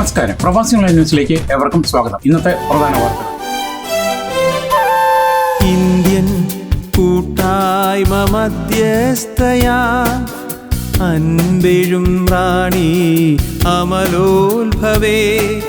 നമസ്കാരം. പ്രവാസി ഓൺലൈൻ ന്യൂസിലേക്ക് എവർക്കും സ്വാഗതം. ഇന്നത്തെ പ്രധാന വാർത്തകൾ ഇന്ത്യൻ കൂട്ടായ്മ മധ്യസ്ഥയാ അൻപെഴും റാണി അമലോത്ഭവേ.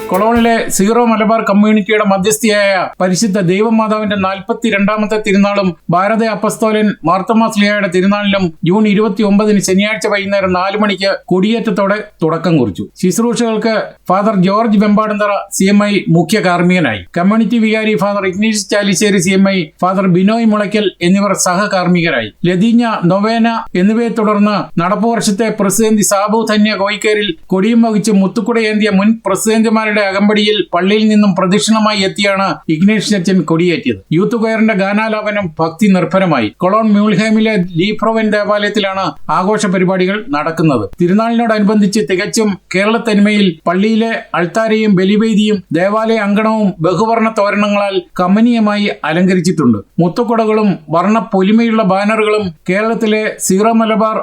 കൊളോണിലെ സീറോ മലബാർ കമ്മ്യൂണിറ്റിയുടെ മധ്യസ്ഥയായ പരിശുദ്ധ ദൈവമാതാവിന്റെ നാൽപ്പത്തി രണ്ടാമത്തെ തിരുനാളും ഭാരത അപ്പസ്തോലൻ മാർത്തമാസ്ലിയായുടെ തിരുനാളിലും ജൂൺ ഇരുപത്തി ഒമ്പതിന് ശനിയാഴ്ച വൈകുന്നേരം നാല് മണിക്ക് കൊടിയേറ്റത്തോടെ തുടക്കം കുറിച്ചു. ശുശ്രൂഷകൾക്ക് father George Vempadanthara C M I മുഖ്യ കാർമ്മികനായി. കമ്മ്യൂണിറ്റി വികാരി father Ignish Chalissery C M I father Binoy Mulakkal എന്നിവർ സഹകാർമ്മികരായി. ലതീഞ്ഞ നൊവേന എന്നിവയെ തുടർന്ന് നടപ്പു വർഷത്തെ പ്രസിഡന്റ് സാബു ധന്യ കോയിക്കേരിൽ കൊടിയും വഹിച്ച് മുത്തുക്കുടയേന്തിയ മുൻ പ്രസിഡന്റുമാരുടെ അകമ്പടിയിൽ പള്ളിയിൽ നിന്നും പ്രദക്ഷിണമായി എത്തിയാണ് ഇഗ്നേഷ് അച്ഛൻ കൊടിയേറ്റിയത്. യൂത്ത് കൊയറിന്റെ ഗാനാലാപനം ഭക്തി നിർഭരമായി. കൊളോൺ മ്യൂൾഹേമിലെ ലീഫ്രോവൻ ദേവാലയത്തിലാണ് ആഘോഷ പരിപാടികൾ നടക്കുന്നത്. തിരുനാളിനോടനുബന്ധിച്ച് തികച്ചും കേരളത്തനിമയിൽ പള്ളിയിലെ അൾത്താരയും ബലിവേദിയും ദേവാലയ അങ്കണവും ബഹുവർണ തോരണങ്ങളാൽ കമനീയമായി അലങ്കരിച്ചിട്ടുണ്ട്. മുത്തുക്കുടകളും വർണ പൊലിമയുള്ള ബാനറുകളും കേരളത്തിലെ സീറോ മലബാർ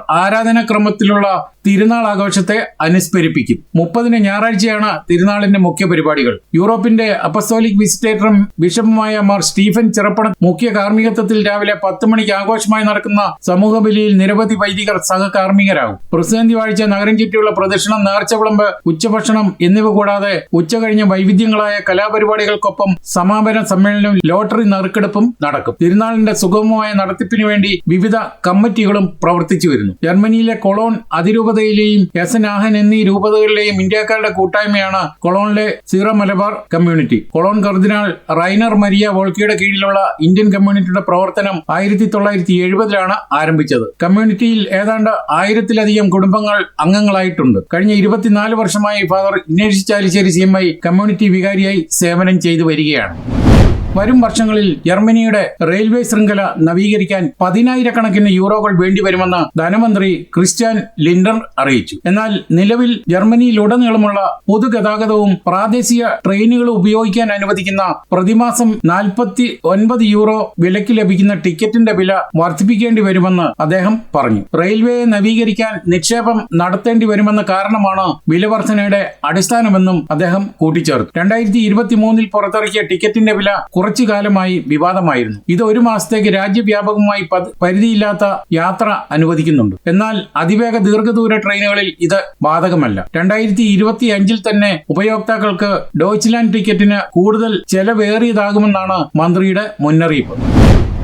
ആരാധനാക്രമത്തിലുള്ള തിരുനാൾ ആഘോഷത്തെ അനുസ്മരിപ്പിക്കും. മുപ്പതിന് ഞായറാഴ്ചയാണ് തിരുനാളിന്റെ മുഖ്യ പരിപാടികൾ. യൂറോപ്പിന്റെ അപ്പസ്തോലിക് വിസിറ്റേറ്ററും ബിഷപ്പുമായ മാർ സ്റ്റീഫൻ ചെറുപ്പണ മുഖ്യ കാർമ്മികത്വത്തിൽ രാവിലെ പത്ത് മണിക്ക് ആഘോഷമായി നടക്കുന്ന സമൂഹ ബലിയിൽ നിരവധി വൈദികർ സഹകാർമ്മികരാകും. പ്രസിഡന്റ് വാഴ്ച നഗരം ചുറ്റിയുള്ള പ്രദക്ഷിണം നേർച്ച വിളമ്പ് ഉച്ചഭക്ഷണം എന്നിവ കൂടാതെ ഉച്ചകഴിഞ്ഞ വൈവിധ്യങ്ങളായ കലാപരിപാടികൾക്കൊപ്പം സമാപന സമ്മേളനവും ലോട്ടറി നറുക്കെടുപ്പും നടക്കും. തിരുനാളിന്റെ സുഗമമായ നടത്തിപ്പിനു വേണ്ടി വിവിധ കമ്മിറ്റികളും പ്രവർത്തിച്ചു വരുന്നു ജർമ്മനിയിലെ കൊളോൺ അതിരൂപതയിലെയും യസനാഹൻ എന്നീ രൂപതകളിലെയും ഇന്ത്യക്കാരുടെ കൂട്ടായ്മയാണ് കൊളോണിലെ Syro Malabar community. Cologne cardinal Rainer Maria വോൾക്കിയുടെ കീഴിലുള്ള ഇന്ത്യൻ കമ്മ്യൂണിറ്റിയുടെ പ്രവർത്തനം ആയിരത്തി തൊള്ളായിരത്തി എഴുപതിലാണ് ആരംഭിച്ചത്. കമ്മ്യൂണിറ്റിയിൽ ഏതാണ്ട് ആയിരത്തിലധികം കുടുംബങ്ങൾ അംഗങ്ങളായിട്ടുണ്ട്. കഴിഞ്ഞ ഇരുപത്തിനാല് വർഷമായി father Innesh Chalissery C M I community വികാരിയായി സേവനം ചെയ്തു വരികയാണ്. വരും വർഷങ്ങളിൽ ജർമ്മനിയുടെ റെയിൽവേ ശൃംഖല നവീകരിക്കാൻ പതിനായിരക്കണക്കിന് യൂറോകൾ വേണ്ടിവരുമെന്ന് ധനമന്ത്രി ക്രിസ്ത്യൻ ലിൻഡർ അറിയിച്ചു. എന്നാൽ നിലവിൽ ജർമ്മനിയിലുടനീളമുള്ള പൊതുഗതാഗതവും പ്രാദേശിക ട്രെയിനുകളും ഉപയോഗിക്കാൻ അനുവദിക്കുന്ന പ്രതിമാസം നാൽപ്പത്തി ഒൻപത് യൂറോ വിലയ്ക്ക് ലഭിക്കുന്ന ടിക്കറ്റിന്റെ വില വർദ്ധിപ്പിക്കേണ്ടി വരുമെന്ന് അദ്ദേഹം പറഞ്ഞു. റെയിൽവേയെ നവീകരിക്കാൻ നിക്ഷേപം നടത്തേണ്ടി വരുമെന്ന കാരണമാണ് വില വർധനയുടെ അടിസ്ഥാനമെന്നും അദ്ദേഹം കൂട്ടിച്ചേർത്തു. രണ്ടായിരത്തി ഇരുപത്തി മൂന്നിൽ പുറത്തിറക്കിയ ടിക്കറ്റിന്റെ വില കുറച്ചു കാലമായി വിവാദമായിരുന്നു. ഇത് ഒരു മാസത്തേക്ക് രാജ്യവ്യാപകമായി പരിധിയില്ലാത്ത യാത്ര അനുവദിക്കുന്നുണ്ട്. എന്നാൽ അതിവേഗ ദീർഘദൂര ട്രെയിനുകളിൽ ഇത് ബാധകമല്ല. രണ്ടായിരത്തി ഇരുപത്തി അഞ്ചിൽ തന്നെ ഉപയോക്താക്കൾക്ക് ഡോച്ച്ലാൻഡ് ടിക്കറ്റിന് കൂടുതൽ ചെലവേറിയതാകുമെന്നാണ് മന്ത്രിയുടെ മുന്നറിയിപ്പ്.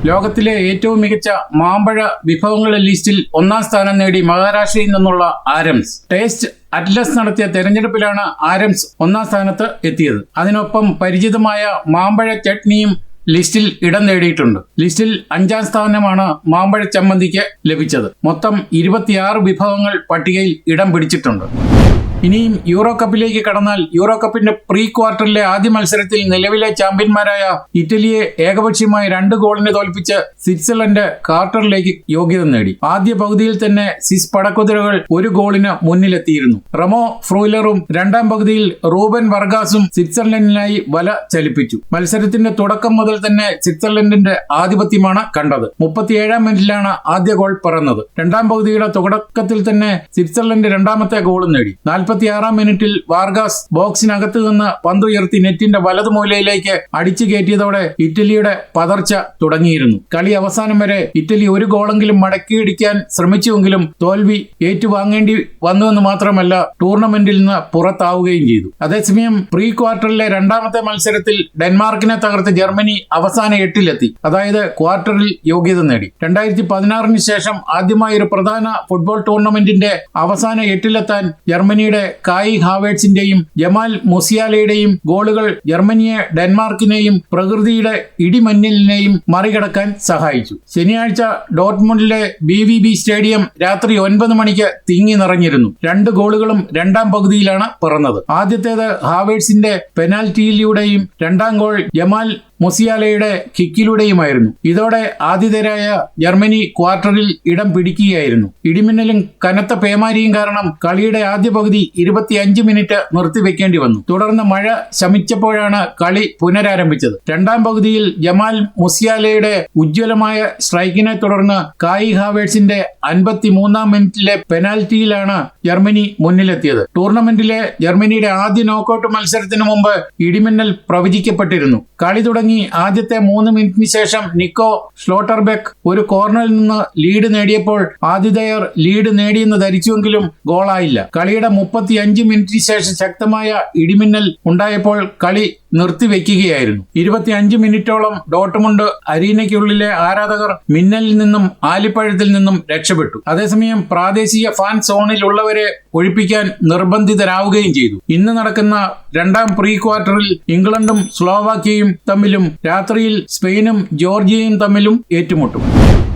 ലോകത്തിലെ ഏറ്റവും മികച്ച മാമ്പഴ വിഭവങ്ങളുടെ ലിസ്റ്റിൽ ഒന്നാം സ്ഥാനം നേടി മഹാരാഷ്ട്രയിൽ നിന്നുള്ള ആരംസ്. ടേസ്റ്റ് അറ്റ്ലസ് നടത്തിയ തെരഞ്ഞെടുപ്പിലാണ് ആരംസ് ഒന്നാം സ്ഥാനത്ത് എത്തിയത്. അതിനൊപ്പം പരിചിതമായ മാമ്പഴ ചട്നിയും ലിസ്റ്റിൽ ഇടം നേടിയിട്ടുണ്ട്. ലിസ്റ്റിൽ അഞ്ചാം സ്ഥാനമാണ് മാമ്പഴ ചമ്മന്തിക്ക് ലഭിച്ചത്. മൊത്തം ഇരുപത്തിയാറ് വിഭവങ്ങൾ പട്ടികയിൽ ഇടം പിടിച്ചിട്ടുണ്ട്. ഇനിയും യൂറോ കപ്പിലേക്ക് കടന്നാൽ യൂറോ കപ്പിന്റെ പ്രീ ക്വാർട്ടറിലെ ആദ്യ മത്സരത്തിൽ നിലവിലെ ചാമ്പ്യന്മാരായ ഇറ്റലിയെ ഏകപക്ഷീയമായി രണ്ട് ഗോളിന് തോൽപ്പിച്ച് സ്വിറ്റ്സർലൻഡ് ക്വാർട്ടറിലേക്ക് യോഗ്യത നേടി. ആദ്യ പകുതിയിൽ തന്നെ സിസ് പടക്കുതിരകൾ ഒരു ഗോളിന് മുന്നിലെത്തിയിരുന്നു. റമോ ഫ്രൂലറും രണ്ടാം പകുതിയിൽ റൂബൻ വർഗാസും സ്വിറ്റ്സർലൻഡിനായി വല ചലിപ്പിച്ചു. മത്സരത്തിന്റെ തുടക്കം മുതൽ തന്നെ സ്വിറ്റ്സർലൻഡിന്റെ ആധിപത്യമാണ് കണ്ടത്. മുപ്പത്തിയേഴാം മിനിറ്റിലാണ് ആദ്യ ഗോൾ പിറന്നത്. രണ്ടാം പകുതിയുടെ തുടക്കത്തിൽ തന്നെ സ്വിറ്റ്സർലൻഡ് രണ്ടാമത്തെ ഗോളും നേടി. നാൽപ്പത്തിയാറാം മിനിറ്റിൽ വാർഗാസ് ബോക്സിനകത്ത് നിന്ന് പന്തുയർത്തി നെറ്റിന്റെ വലതു മൂലയിലേക്ക് അടിച്ചു കയറ്റിയതോടെ ഇറ്റലിയുടെ പതർച്ച തുടങ്ങിയിരുന്നു. കളി അവസാനം വരെ ഇറ്റലി ഒരു ഗോളെങ്കിലും മടക്കിയിടിക്കാൻ ശ്രമിച്ചുവെങ്കിലും തോൽവി ഏറ്റുവാങ്ങേണ്ടി വന്നുവെന്ന് മാത്രമല്ല ടൂർണമെന്റിൽ നിന്ന് പുറത്താവുകയും ചെയ്തു. അതേസമയം പ്രീ ക്വാർട്ടറിലെ രണ്ടാമത്തെ മത്സരത്തിൽ ഡെൻമാർക്കിനെ തകർത്ത് ജർമ്മനി അവസാന എട്ടിലെത്തി. അതായത് ക്വാർട്ടറിൽ യോഗ്യത നേടി. രണ്ടായിരത്തി പതിനാറിന് ശേഷം ആദ്യമായി ഒരു പ്രധാന ഫുട്ബോൾ ടൂർണമെന്റിന്റെ അവസാന എട്ടിലെത്താൻ ജർമ്മനിയുടെ കായി ഹാവേഴ്സിന്റെയും ജമാൽ മൊസിയാലയുടെയും ഗോളുകൾ ജർമ്മനിയെ ഡെൻമാർക്കിനെയും പ്രകൃതിയുടെ ഇടിമഞ്ഞലിനെയും മറികടക്കാൻ സഹായിച്ചു. ശനിയാഴ്ച ഡോട്ട്മുണ്ടിലെ ബി വി ബി സ്റ്റേഡിയം രാത്രി ഒൻപത് മണിക്ക് തിങ്ങി നിറഞ്ഞിരുന്നു. രണ്ട് ഗോളുകളും രണ്ടാം പകുതിയിലാണ് പിറന്നത്. ആദ്യത്തേത് ഹാവേഴ്സിന്റെ പെനാൽറ്റിയിലൂടെയും രണ്ടാം ഗോൾ ജമാൽ മുസിയാലയുടെ കിക്കിലൂടെയുമായിരുന്നു. ഇതോടെ ആതിഥേയരായ ജർമ്മനി ക്വാർട്ടറിൽ ഇടം പിടിക്കുകയായിരുന്നു. ഇടിമിന്നലും കനത്ത പേമാരിയും കാരണം കളിയുടെ ആദ്യ പകുതി ഇരുപത്തിയഞ്ച് മിനിറ്റ് നിർത്തിവെക്കേണ്ടി വന്നു. തുടർന്ന് മഴ ശമിച്ചപ്പോഴാണ് കളി പുനരാരംഭിച്ചത്. രണ്ടാം പകുതിയിൽ ജമാൽ മുസിയാലയുടെ ഉജ്ജ്വലമായ സ്ട്രൈക്കിനെ തുടർന്ന് കായി ഹാവേഴ്സിന്റെ അൻപത്തിമൂന്നാം മിനിറ്റിലെ പെനാൽറ്റിയിലാണ് ജർമ്മനി മുന്നിലെത്തിയത്. ടൂർണമെന്റിലെ ജർമ്മനിയുടെ ആദ്യ നോക്കൌട്ട് മത്സരത്തിന് മുമ്പ് ഇടിമിന്നൽ പ്രവചിക്കപ്പെട്ടിരുന്നു. കളി തുടങ്ങി ആദ്യത്തെ മൂന്ന് മിനിറ്റിന് ശേഷം നിക്കോ സ്ലോട്ടർബെക്ക് ഒരു കോർണറിൽ നിന്ന് ലീഡ് നേടിയപ്പോൾ ആതിഥേയർ ലീഡ് നേടിയെന്ന് ധരിച്ചുവെങ്കിലും ഗോളായില്ല. കളിയുടെ മുപ്പത്തി അഞ്ച് മിനിറ്റിന് ശേഷം ശക്തമായ ഇടിമിന്നൽ ഉണ്ടായപ്പോൾ കളി നിർത്തിവെക്കുകയായിരുന്നു. ഇരുപത്തിയഞ്ച് മിനിറ്റോളം ഡോട്ട്മുണ്ട് അരീനയ്ക്കുള്ളിലെ ആരാധകർ മിന്നലിൽ നിന്നും ആലിപ്പഴത്തിൽ നിന്നും രക്ഷപ്പെട്ടു. അതേസമയം പ്രാദേശിക ഫാൻ സോണിലുള്ളവരെ ഒഴിപ്പിക്കാൻ നിർബന്ധിതരാവുകയും ചെയ്തു. ഇന്ന് നടക്കുന്ന രണ്ടാം പ്രീ ക്വാർട്ടറിൽ ഇംഗ്ലണ്ടും സ്ലോവാക്യയും തമ്മിലും രാത്രിയിൽ സ്പെയിനും ജോർജിയയും തമ്മിലും ഏറ്റുമുട്ടും.